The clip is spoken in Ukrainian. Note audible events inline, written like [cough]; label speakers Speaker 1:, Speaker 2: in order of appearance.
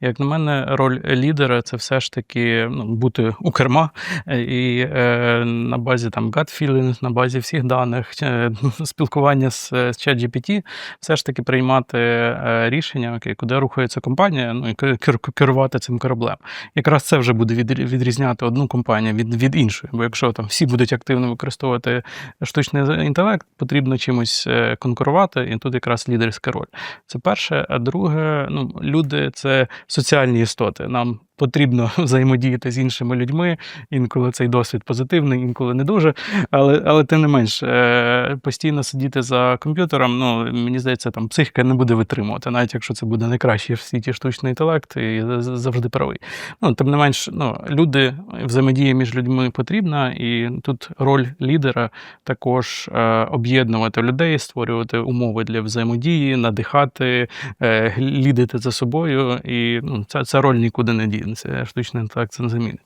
Speaker 1: Як на мене, роль лідера це все ж таки ну, бути у керма е, і е, на базі там gut feeling, на базі всіх даних, е, [laughs] спілкування з, з ChatGPT, все ж таки приймати е, рішення, окей, куди рухається компанія, ну і кер- керувати цим кораблем. Якраз це вже буде від, відрізняти одну компанію від, від іншої. Бо якщо там всі будуть активно використовувати штучний інтелект, потрібно чимось е, конкурувати, і тут якраз лідерська роль. Це перше. А друге, ну, люди це соціальні істоти. Нам потрібно [laughs] взаємодіяти з іншими людьми. Інколи цей досвід позитивний, інколи не дуже. Але, але тим не менш, е, постійно сидіти за комп'ютером, ну, мені здається, там психіка не буде витримувати, навіть якщо це буде найкращий в світі штучний інтелект і завжди правий. Ну, тим не менш, ну, люди, взаємодія між людьми потрібна, і тут роль лідера також е, об'єднувати людей, створювати умови для взаємодії, надихати, е, лідити за собою. І ну, ця, ця роль нікуди не дінеться. Штучний інтелект це не замінить.